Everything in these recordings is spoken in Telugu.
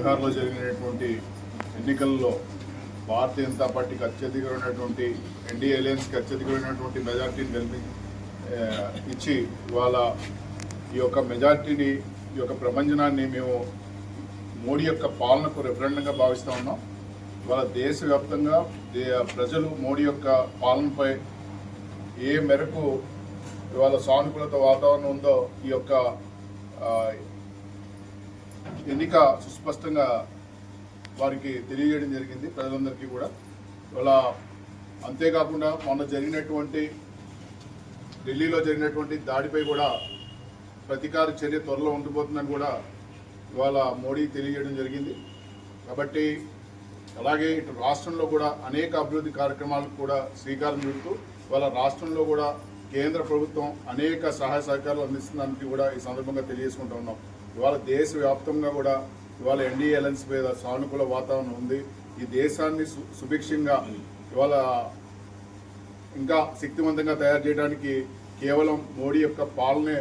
బీహార్లో జరిగినటువంటి ఎన్నికల్లో భారతీయ జనతా పార్టీకి అత్యధికమైనటువంటి ఎన్డీఏ అలయన్స్కి అత్యధికమైనటువంటి మెజార్టీని గెలిపి ఇచ్చి ఇవాళ ఈ యొక్క మెజార్టీని ఈ యొక్క ప్రపంచనాన్ని మేము మోడీ యొక్క పాలనకు రెఫరెండంగా భావిస్తూ ఉన్నాం. ఇవాళ దేశవ్యాప్తంగా ప్రజలు మోడీ యొక్క పాలనపై ఏ మేరకు ఇవాళ సానుకూలత వాతావరణం ఉందో ఈ యొక్క ఎన్నిక సుస్పష్టంగా వారికి తెలియజేయడం జరిగింది ప్రజలందరికీ కూడా. ఇవాళ అంతేకాకుండా మొన్న జరిగినటువంటి ఢిల్లీలో జరిగినటువంటి దాడిపై కూడా ప్రతీకార చర్య త్వరలో ఉండబోతుందని కూడా ఇవాళ మోడీ తెలియజేయడం జరిగింది. కాబట్టి అలాగే ఇటు రాష్ట్రంలో కూడా అనేక అభివృద్ధి కార్యక్రమాలకు కూడా శ్రీకారం చుడుతూ ఇవాళ రాష్ట్రంలో కూడా కేంద్ర ప్రభుత్వం అనేక సహాయ సహకారాలు అందిస్తుందని కూడా ఈ సందర్భంగా తెలియజేసుకుంటూ ఉన్నాం. ఇవాళ దేశవ్యాప్తంగా కూడా ఇవాళ ఎన్డీఏ అలయన్స్ మీద సానుకూల వాతావరణం ఉంది. ఈ దేశాన్ని సు సుభిక్షంగా ఇవాళ ఇంకా శక్తివంతంగా తయారు చేయడానికి కేవలం మోడీ యొక్క పాలనే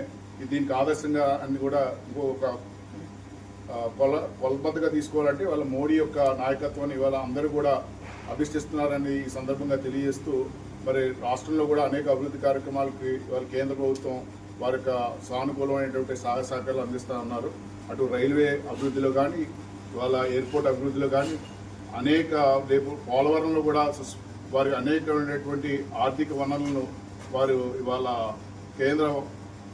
దీనికి ఆదర్శంగా అని కూడా ఇంకొక ఒక కొల కొలబద్దగా తీసుకోవాలంటే వాళ్ళ మోడీ యొక్క నాయకత్వాన్ని ఇవాళ అందరూ కూడా అభిష్టిస్తున్నారని ఈ సందర్భంగా తెలియజేస్తూ మరి రాష్ట్రంలో కూడా అనేక అభివృద్ధి కార్యక్రమాలకి వారి కేంద్ర ప్రభుత్వం వారి యొక్క సానుకూలమైనటువంటి సహాయ సహకారాలు అందిస్తూ ఉన్నారు. అటు రైల్వే అభివృద్ధిలో కానీ ఇవాళ ఎయిర్పోర్ట్ అభివృద్ధిలో కానీ అనేక రేపు పోలవరంలో కూడా వారి అనేకమైనటువంటి ఆర్థిక వనరులను వారు ఇవాళ కేంద్ర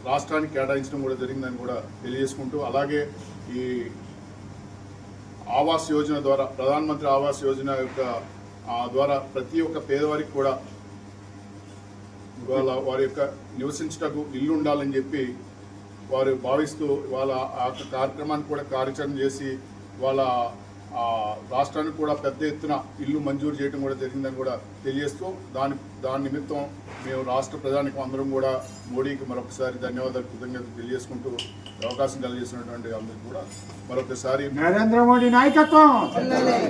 రాష్ట్రానికి కేటాయించడం కూడా జరిగిందని కూడా తెలియజేసుకుంటూ అలాగే ఈ ఆవాస్ యోజన ద్వారా ప్రధానమంత్రి ఆవాస్ యోజన యొక్క ద్వారా ప్రతి ఒక్క పేదవారికి కూడా వాళ్ళ వారి యొక్క నివసించటకు ఇల్లు ఉండాలని చెప్పి వారు భావిస్తూ వాళ్ళ ఆ యొక్క కార్యక్రమాన్ని కూడా కార్యాచరణ చేసి వాళ్ళ రాష్ట్రానికి కూడా పెద్ద ఎత్తున ఇల్లు మంజూరు చేయడం కూడా జరిగిందని కూడా తెలియజేస్తూ దాని దాని నిమిత్తం మేము రాష్ట్ర ప్రజానికి అందరం కూడా మోడీకి మరొకసారి ధన్యవాదాలు కృతజ్ఞతలు తెలియజేసుకుంటూ అవకాశం కలిగిస్తున్నటువంటి అందరికీ కూడా మరొకసారి నరేంద్ర మోడీ నాయకత్వం!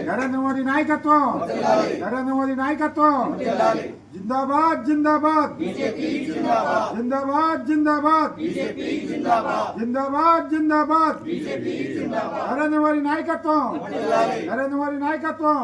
నరేంద్ర మోడీ నాయకత్వం! నరేంద్ర మోడీ నాయకత్వం! జిందాబాద్ జిందాబాద్! జిందాబాద్. జిందాబాద్ జిందాబాద్! జిందాబాద్. నరేంద్ర మోడీ నాయకత్వం! నరేంద్ర మోడీ. నాయకత్వం.